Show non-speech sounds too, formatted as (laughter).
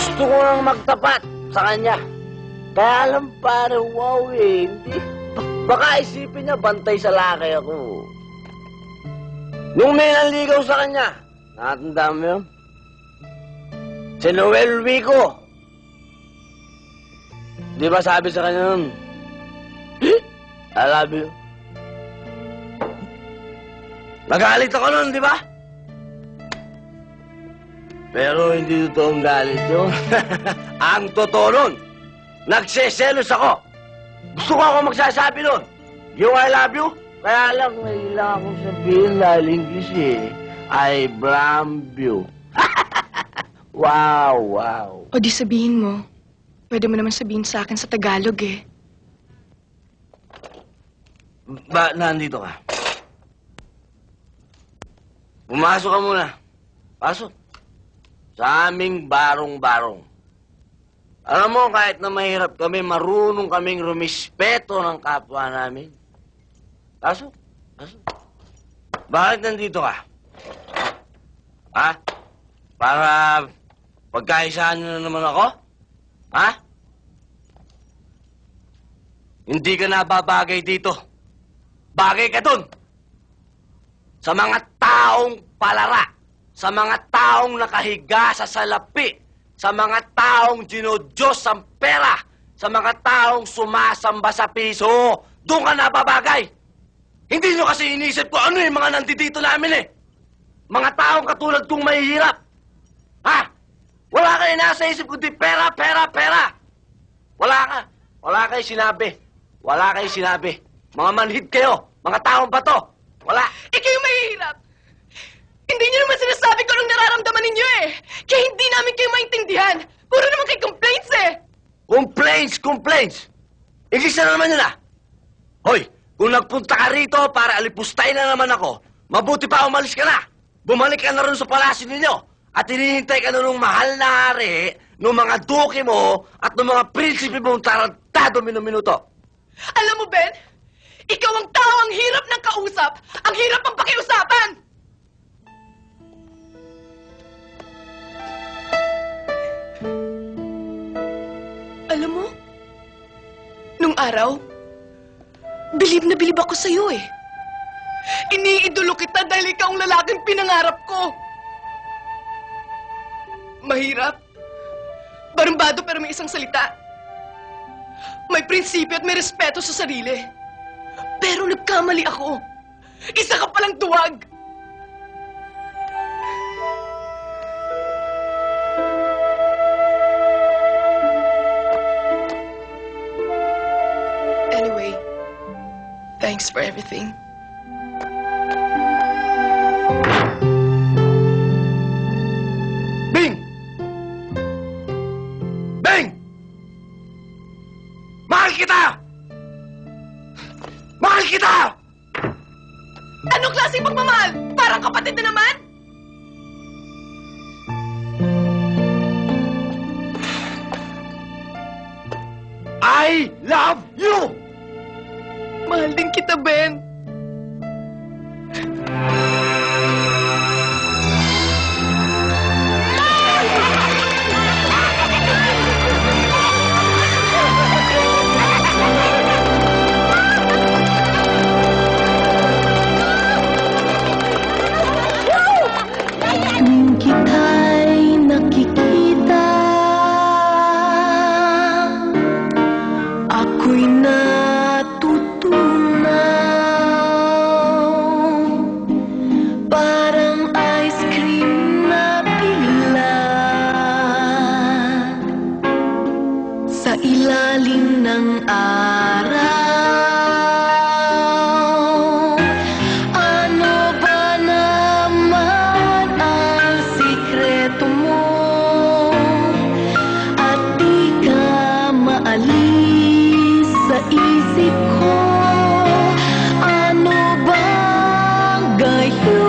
Gusto ko nang magtapat sa kanya. Kaya lang pare, wow eh. Hindi. Ba- Baka isipin niya bantay sa laki ako. Nung may nanligaw sa kanya, nakatanda mo yun? Si Noel Rico. Di ba sabi sa kanya nun? I love you. Nagalit ako nun, di ba? Pero hindi totoong galit yun. (laughs) Ang totoo nun, nagseselos ako. Gusto ko ako magsasabi nun. Yung I love you, kaya lang kailangan akong sabihin dahil English eh. I love you. (laughs) wow, wow. O di sabihin mo. Pwede mo naman sabihin sa akin sa Tagalog eh. Ba, nandito ka? Pumasok ka muna. Pasok. Sa aming barong-barong. Alam mo, kahit na mahirap kami, marunong kaming rumispeto ng kapwa namin. Pasok. Pasok. Bakit nandito ka? Ha? Para pagkaisahan nyo na naman ako? Ha? Hindi ka nababagay dito. Bagay ka dun. Sa mga taong palara. Sa mga taong nakahiga sa salapi. Sa mga taong dinodyos ang pera. Sa mga taong sumasamba sa piso. Doon ka nababagay. Hindi nyo kasi inisip ko ano yung mga nandito namin eh. Mga taong katulad kong mahihirap. Ha? Wala kayo nasa isip kundi pera, pera, pera. Wala ka. Wala kayo sinabi. Wala kayo sinabi. Mga manhid kayo. Mga taong bato. Wala. Ikaw yung mahihirap! Hindi niyo naman sinasabi ko anong nararamdaman ninyo eh! Kaya hindi namin kayo maintindihan! Puro naman kayo complaints eh! Complaints, complaints. English na naman yun ah. Hoy, kung nagpunta ka rito para alipustay na naman ako, mabuti pa umalis ka na. Bumalik ka na rin sa palasyo ninyo. At hinihintay ka na nung mahal na hari, nung mga duke mo, at nung mga prinsipe mong tarantado minuminuto. Alam mo, Ben? Ikaw ang tao ang hirap ng kausap! Ang hirap ang pakiusapan! Araw, bilib na bilib ako sa'yo eh. Iniidolo kita dahil ikaw ang lalaking pinangarap ko. Mahirap. Barumbado pero may isang salita. May prinsipyo at may respeto sa sarili. Pero nagkamali ako. Isa ka palang tuwag. Thanks for everything. Bing! Bing! Mahal kita! Mahal kita! Anong klaseng pagmamahal? Parang kapatid na naman? I love you! Mahal din kita, Ben. Ako'y na ilalim ng araw. Ano ba naman ang sikreto mo? At di ka maalis sa isip ko. Ano ba gayon?